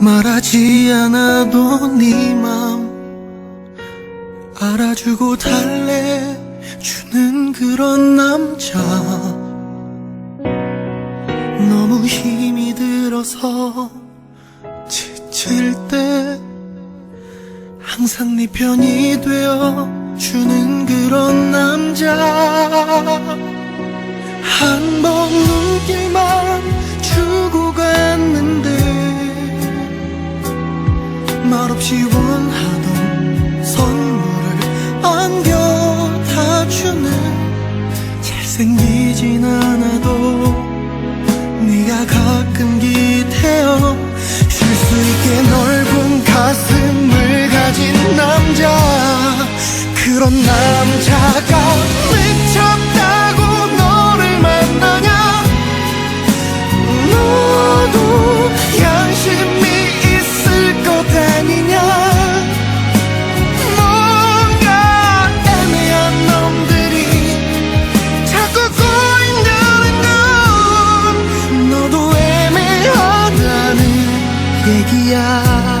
말하지 않아도 네맘 알아주고 달래주는 그런 남자. 너무 힘이 들어서 지칠 때 항상 네 편이 되어 주는 그런 남자. 한 번 눈길만 없이 원하던 선물을 안겨다 주는 잘생기진 않아도 네가 가끔 기대어 쉴 수 있게 넓은 가슴을 가진 남자. 그런 남자가 ये किया।